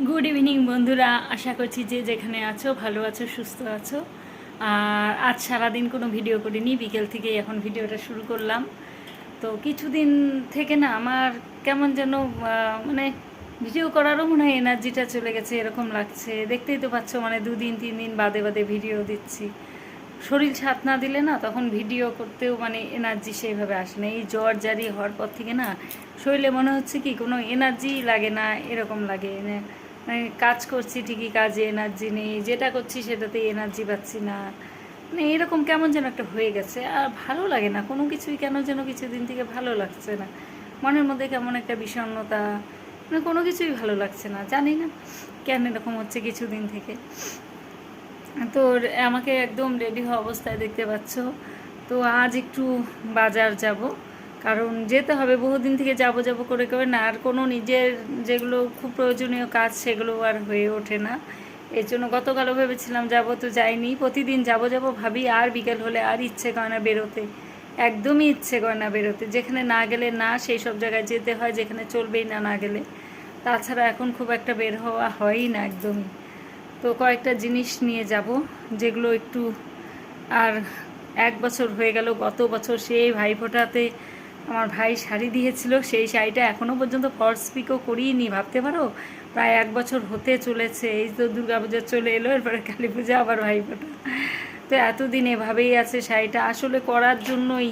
Good evening বন্ধুরা। আশা করছি যে যেখানে আছো, ভালো আছো, সুস্থ আছো। আর আজ সারাদিন কোনো ভিডিও করিনি, বিকেল থেকেই এখন ভিডিওটা শুরু করলাম। তো কিছুদিন থেকে না আমার কেমন যেন মানে ভিডিও করারও মনে হয় এনার্জিটা চলে গেছে, এরকম লাগছে। দেখতেই তো পাচ্ছ মানে দুদিন, তিন দিন বাদে বাদে ভিডিও দিচ্ছি। শরীর সাথ না দিলে না তখন ভিডিও করতেও মানে এনার্জি সেইভাবে আসে না। এই জ্বর, জারি হওয়ার পর থেকে না শরীরে মনে হচ্ছে কি কোনো এনার্জি লাগে না, এরকম লাগে। না- মানে কাজ করছি, ঠিকই কাজে, এনার্জি নেই, যেটা করছি সেটাতে এনার্জি পাচ্ছি না। মানে এরকম কেমন যেন একটা হয়ে গেছে, আর ভালো লাগে না, কোনো কিছুই কেন যেন কিছুদিন থেকে ভালো লাগছে না। মনের মধ্যে কেমন একটা বিষণ্ণতা মানে কোনো কিছুই ভালো লাগছে না, জানি না কেন এরকম হচ্ছে কিছুদিন থেকে। তো আমাকে একদম রেডি হওয়া অবস্থায় দেখতে পাচ্ছ, তো আজ একটু বাজার যাব। কারণ যেতে হবে, বহুদিন থেকে যাব যাব করে করে না, আর কোনো নিজের যেগুলো খুব প্রয়োজনীয় কাজ সেগুলো আর হয়ে ওঠে না। এর জন্য গতকালও ভেবেছিলাম যাব, তো যাইনি। প্রতিদিন যাব যাব ভাবি, আর বিকেল হলে আর ইচ্ছে করে না বেরোতে। একদমই ইচ্ছে করে না বেরোতে। যেখানে না গেলে না, সেই সব জায়গায় যেতে হয়, যেখানে চলবেই না না গেলে। তাছাড়া এখন খুব একটা বের হওয়া হয়ই না একদমই। তো কয়েকটা জিনিস নিয়ে যাব, যেগুলো একটু আর এক বছর হয়ে গেল, গত বছর সেই ভাইফোঁটাতে আমার ভাই শাড়ি দিয়েছিল, সেই শাড়িটা এখনও পর্যন্ত ফলস পিকও করিনি, ভাবতে পারো? প্রায় এক বছর হতে চলেছে, এই তো দুর্গাপূজা চলে এলো, এরপরে কালী পূজা আবার ভাই ভাইফোঁটা। তো এতদিন এভাবেই আছে শাড়িটা, আসলে করার জন্যই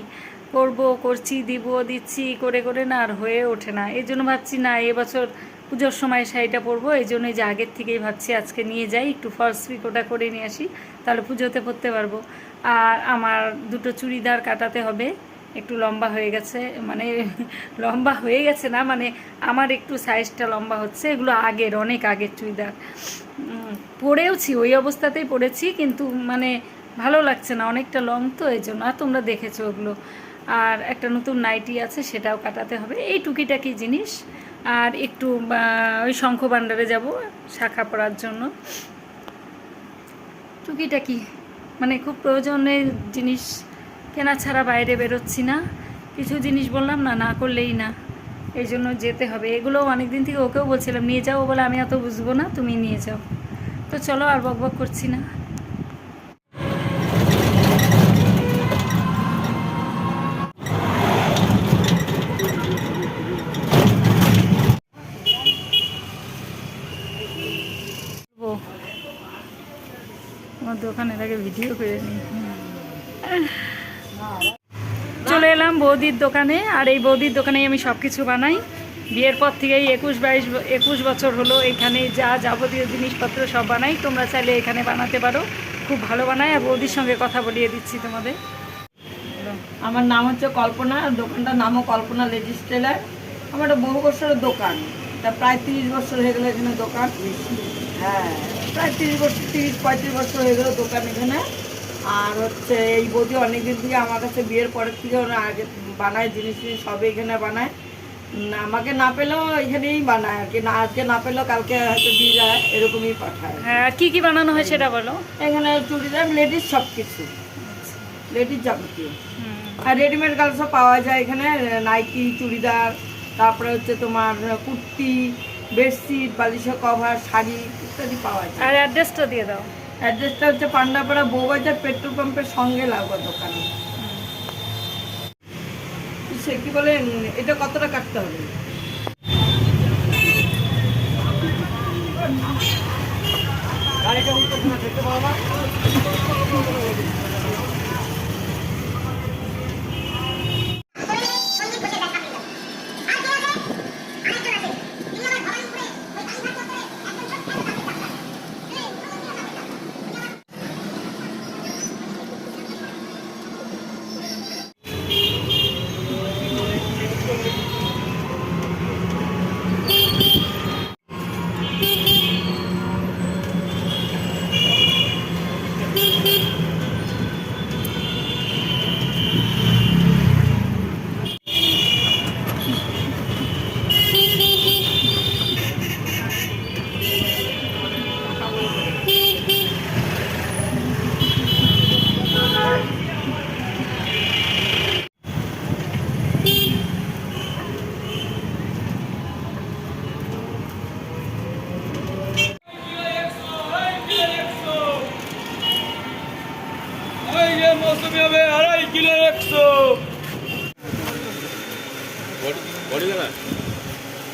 করব, করছি, দিব, দিচ্ছি, করে করে না আর হয়ে ওঠে না। এই জন্য ভাবছি না এবছর পুজোর সময় শাড়িটা পরবো, এই জন্যই যে আগের থেকেই ভাবছি আজকে নিয়ে যাই, একটু ফলস পিক ওটা করে নিয়ে আসি, তাহলে পুজোতে পরতে পারব। আর আমার দুটো চুড়িদার কাটাতে হবে একটু লম্বা হয়ে গেছে মানে লম্বা হয়ে গেছে না মানে আমার একটু সাইজটা লম্বা হচ্ছে, এগুলো আগের, অনেক আগের চুড়িদার। পরেওছি, ওই অবস্থাতেই পরেছি, কিন্তু মানে ভালো লাগছে না, অনেকটা লং তো, এই জন্য। আর তোমরা দেখেছ ওগুলো। আর একটা নতুন নাইটি আছে, সেটাও কাটাতে হবে। এই টুকিটাকি জিনিস। আর একটু ওই শঙ্খ ভাণ্ডারে যাব শাখা পড়ার জন্য। টুকিটাকি মানে খুব প্রয়োজনের জিনিস কেনা ছাড়া বাইরে বেরোচ্ছি না। কিছু জিনিস বললাম, না না করলেই না। এই জন্য যেতে হবে। এগুলো অনেক দিন থেকে ওকেও বলছিলাম, নিয়ে যাও। বলে, আমি অত বুঝব না, তুমি নিয়ে যাও। তো চলো আর বক বক করছি না। আমার দোকানের আগে ভিডিও করে নিই। বৌদির দোকানে, আর এই বৌদির দোকানেই আমি সব কিছু বানাই। বিয়ের পর থেকেই একুশ বাইশ একুশ বছর হলো এখানে যা যাবতীয় জিনিসপত্র সব বানাই। তোমরা চাইলে এখানে বানাতে পারো। খুব ভালো বানায়। আর বৌদির সঙ্গে কথা বলিয়ে দিচ্ছি তোমাদের। আমার নাম হচ্ছে কল্পনা। দোকানটার নামও কল্পনা লেডিস টেলার আমার একটা বহু বছরের দোকান। তা প্রায় তিরিশ বছর হয়ে গেলো এখানে দোকান। হ্যাঁ প্রায় তিরিশ বছর, তিরিশ পঁয়ত্রিশ বছর হয়ে গেলো দোকান এখানে। আর হচ্ছে এই বৌদি অনেকদিন থেকে আমার কাছে বিয়ের পরের থেকে ওরা আগে বানায় জিনিস টিনিস সবই এখানে বানায়। আমাকে না পেলেও এখানেই বানায় আর কি। না আজকে না পেলেও কালকে হয়তো দিয়ে যায় এরকমই পাঠায়। হ্যাঁ কি কি বানানো হয় সেটা বলো? এখানে চুড়িদার লেডিস সব কিছু লেডিস যাবতীয়। আর রেডিমেড গার্ল সব পাওয়া যায় এখানে নাইটি চুড়িদার তারপরে হচ্ছে তোমার কুর্তি বেডশিট বালিশের কভার শাড়ি ইত্যাদি পাওয়া যায়। আর অ্যাড্রেসটা দিয়ে দাও। অ্যাড্রেসটা হচ্ছে পান্ডাপাড়া বৌবাজার পেট্রোল পাম্পের সঙ্গে লাগবে দোকানে। সে কি বলে, এটা কতটা কাটতে হবে? গাড়িটা উঠতে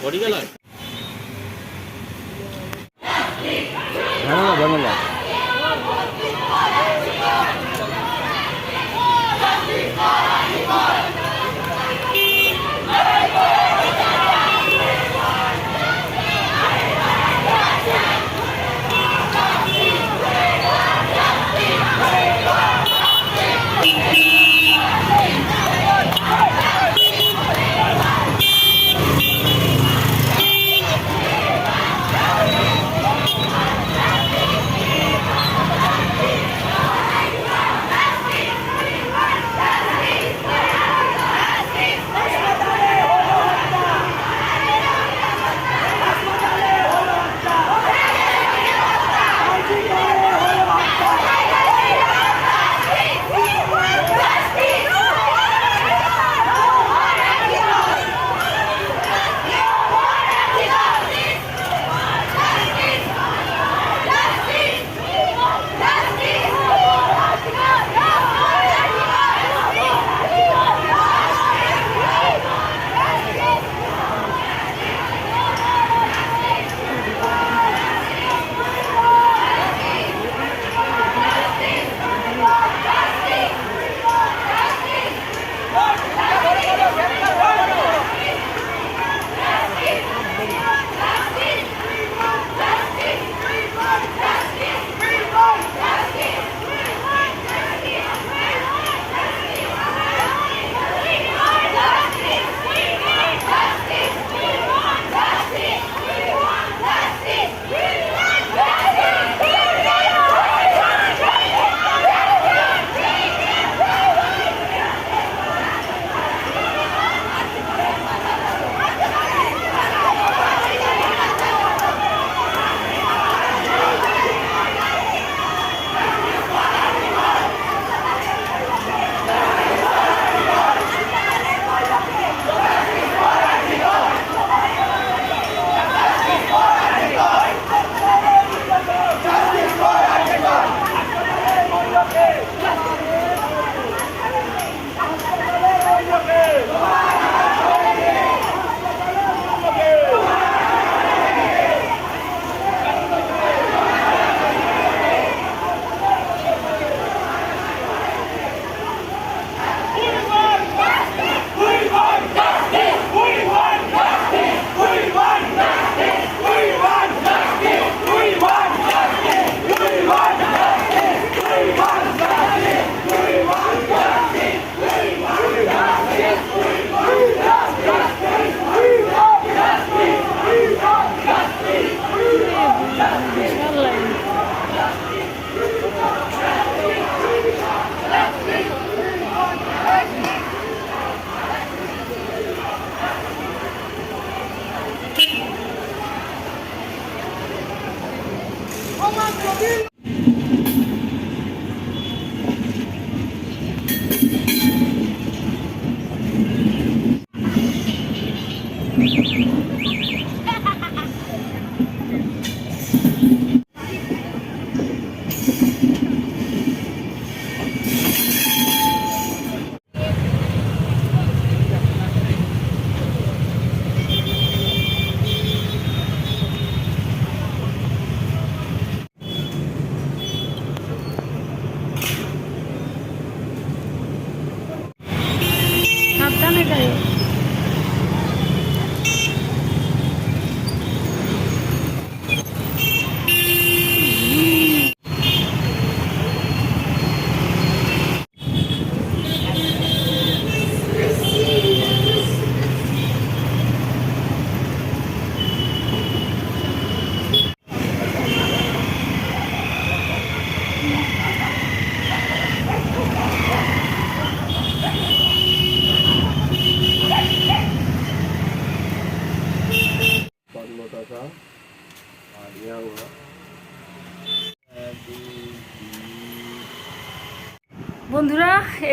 বডি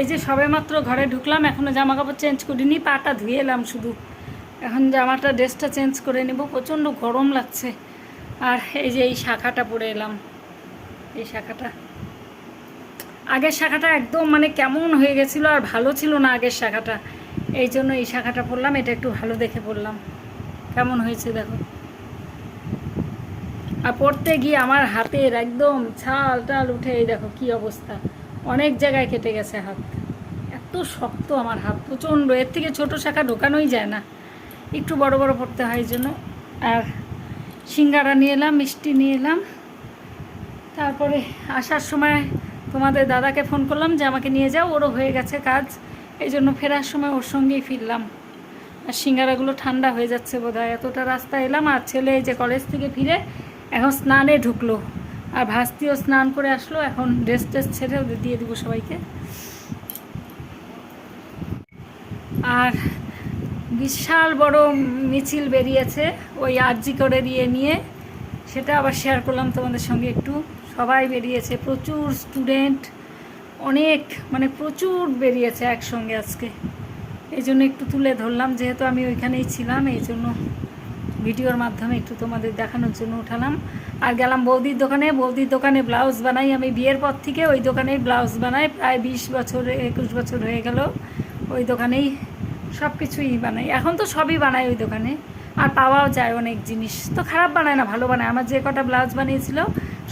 এই যে সবেমাত্র ঘরে ঢুকলাম, এখনও জামা কাপড় চেঞ্জ করিনি, পাটা ধুয়ে এলাম শুধু। এখন জামাটা, ড্রেসটা চেঞ্জ করে নেব, প্রচণ্ড গরম লাগছে। আর এই যে এই শাখাটা পরে এলাম। এই শাখাটা। আগের শাখাটা একদম মানে কেমন হয়ে গেছিল আর ভালো ছিল না আগের শাখাটা। এই জন্য এই শাখাটা পরলাম, এটা একটু ভালো দেখে পরলাম। কেমন হয়েছে দেখো। আর পড়তে গিয়ে আমার হাতের একদম ছাল টাল উঠে, এই দেখো কি অবস্থা। অনেক জায়গায় কেটে গেছে হাত। এত শক্ত আমার হাত, প্রচণ্ড। এর থেকে ছোট শাখা ঢোকানোই যায় না। একটু বড় বড় পড়তে হয় জন্য। আর সিঙ্গারা নিয়ে এলাম, মিষ্টি নিয়ে এলাম। তারপরে আসার সময় তোমাদের দাদাকে ফোন করলাম যে, আমাকে নিয়ে যাও, ওরও হয়ে গেছে কাজ। এই জন্য ফেরার সময় ওর সঙ্গেই ফিরলাম। আর সিঙ্গারাগুলো ঠান্ডা হয়ে যাচ্ছে বোধ এতটা রাস্তা এলাম আর ছেলে যে কলেজ থেকে ফিরে এখন স্নানে ঢুকলো। আর ভাস্তিও স্নান করে আসলো, এখন ড্রেস ট্রেস ছেড়ে ওদের দিয়ে দেবো সবাইকে। আর বিশাল বড় মিছিল বেরিয়েছে ওই আরজি করে দিয়ে নিয়ে, সেটা আবার শেয়ার করলাম তোমাদের সঙ্গে একটু। সবাই বেরিয়েছে, প্রচুর স্টুডেন্ট অনেক মানে প্রচুর বেরিয়েছে একসঙ্গে আজকে। এই জন্য একটু তুলে ধরলাম, যেহেতু আমি ওইখানেই ছিলাম এই জন্য ভিডিওর মাধ্যমে একটু তোমাদের দেখানোর জন্য উঠালাম। আর গেলাম বৌদির দোকানে বৌদির দোকানে ব্লাউজ বানাই আমি। বিয়ের পর থেকে ওই দোকানেই ব্লাউজ বানাই। প্রায় বিশ বছর, একুশ বছর হয়ে গেল ওই দোকানেই সব কিছুই বানাই। এখন তো সবই বানাই ওই দোকানে। আর পাওয়াও যায় অনেক জিনিস। তো খারাপ বানায় না, ভালো বানায়। আমার যে কটা ব্লাউজ বানিয়েছিল,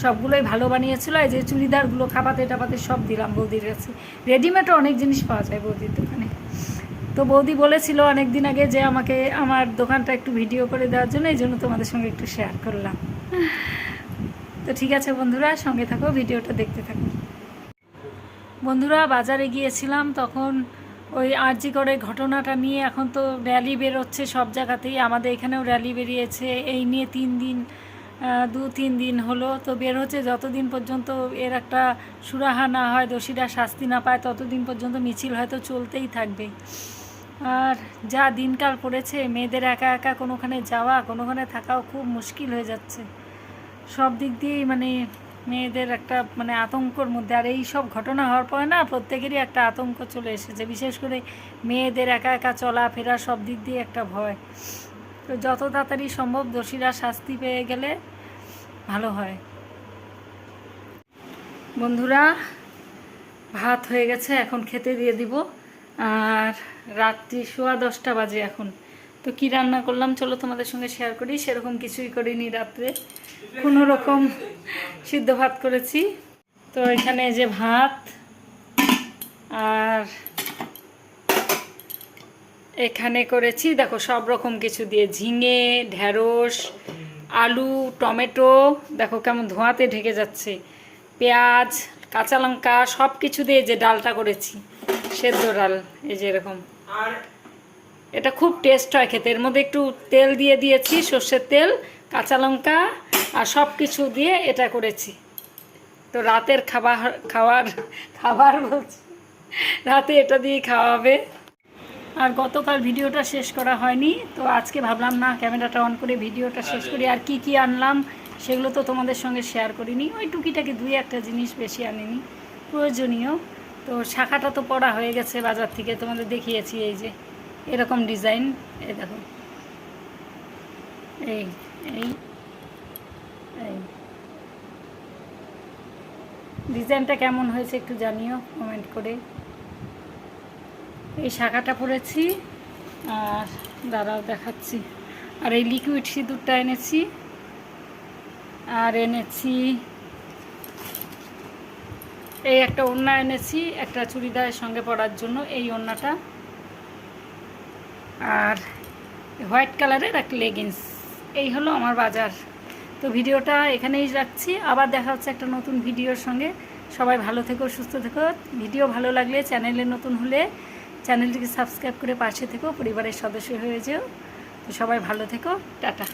সবগুলোই ভালো বানিয়েছিল। এই যে চুড়িদারগুলো, খাপাতে টাপাতে সব দিলাম বৌদির কাছে। রেডিমেডও অনেক জিনিস পাওয়া যায় বৌদির দোকানে। তো বৌদি বলেছিল অনেক দিন আগে যে আমাকে আমার দোকানটা একটু ভিডিও করে দেওয়ার জন্য, এই জন্য তোমাদের সঙ্গে একটু শেয়ার করলাম। তো ঠিক আছে বন্ধুরা, সঙ্গে থাকো, ভিডিওটা দেখতে থাকো। বন্ধুরা, বাজারে গিয়েছিলাম, তখন ওই আরজি করে ঘটনাটা নিয়ে এখন তো র্যালি বেরোচ্ছে সব জায়গাতেই। আমাদের এখানেও র্যালি বেরিয়েছে, এই নিয়ে তিন দিন দু, তিন দিন হলো। তো বের হচ্ছে যতদিন পর্যন্ত এর একটা সুরাহা না হয়, দোষীরা শাস্তি না পায়, ততদিন পর্যন্ত মিছিল হয়তো চলতেই থাকবে। আর যা দিনকাল পড়েছে, মেয়েদের একা একা কোনোখানে যাওয়া, কোনোখানে থাকাও খুব মুশকিল হয়ে যাচ্ছে। সব দিক দিয়েই মানে মেয়েদের একটা মানে আতঙ্কর মধ্যে। আর এই সব ঘটনা হওয়ার পরে না প্রত্যেকেরই একটা আতঙ্ক চলে এসেছে। বিশেষ করে মেয়েদের একা একা চলাফেরা সব দিক দিয়ে একটা ভয়। তো যত তাড়াতাড়ি সম্ভব দোষীরা শাস্তি পেয়ে গেলে ভালো হয়। বন্ধুরা, ভাত হয়ে গেছে, এখন খেতে দিয়ে দিব। আর রাত্রি সোয়া দশটা বাজে এখন। তো কি রান্না করলাম? চলো তোমাদের সঙ্গে শেয়ার করি। সেরকম কিছুই করিনি রাত্রে। কোনো রকম সিদ্ধ ভাত করেছি। তো এখানে যে ভাত আর এখানে করেছি, দেখো সব রকম কিছু দিয়ে। ঝিঙে ঢ্যাঁড়স আলু, টমেটো, দেখো কেমন ধোঁয়াতে ঢেকে যাচ্ছে। পেঁয়াজ, কাঁচা লঙ্কা সব কিছু দিয়ে যে ডালটা করেছি, সেদ্ধ ডাল, এই যে এরকম। আর এটা খুব টেস্ট হয় খেতে। এর মধ্যে একটু তেল দিয়ে দিয়েছি, সর্ষের তেল, কাঁচা লঙ্কা আর সব কিছু দিয়ে এটা করেছি। তো রাতের খাবার, খাওয়ার, খাবার বলছি। রাতে এটা দিয়ে খাওয়া হবে আর গতকাল ভিডিওটা শেষ করা হয়নি, তো আজকে ভাবলাম না ক্যামেরাটা অন করে ভিডিওটা শেষ করি। আর কি কি আনলাম সেগুলো তো তোমাদের সঙ্গে শেয়ার করিনি। ওই টুকিটাকি দুই একটা জিনিস বেশি আনিনি, প্রয়োজনীয়। তো শাখাটা তো পড়া হয়ে গেছে বাজার থেকে, তোমাদের দেখিয়েছি এই যে। এরকম ডিজাইন, এই দেখো। এই এই এই। ডিজাইনটা কেমন হয়েছে একটু জানিও কমেন্ট করে। এই শাখাটা পরেছি, আর দাঁড়াও দেখাচ্ছি। আর এই লিকুইড সিঁদুরটা এনেছি, আর এনেছি, এই একটা ওড়না এনেছি, একটা চুড়িদারের সঙ্গে পরার জন্য এই ওড়নাটা। আর হোয়াইট কালারের একটা লেগিংস। এই হলো আমার বাজার। তো ভিডিওটা এখানেই রাখছি। আবার দেখা হচ্ছে একটা নতুন ভিডিওর সঙ্গে। সবাই ভালো থেকো, সুস্থ থেকো। ভিডিও ভালো লাগলে চ্যানেলে নতুন হলে চ্যানেলটিকে সাবস্ক্রাইব করে পাশে থেকো, পরিবারের সদস্য হয়ে যেও। তো সবাই ভালো থেকো। টাটা।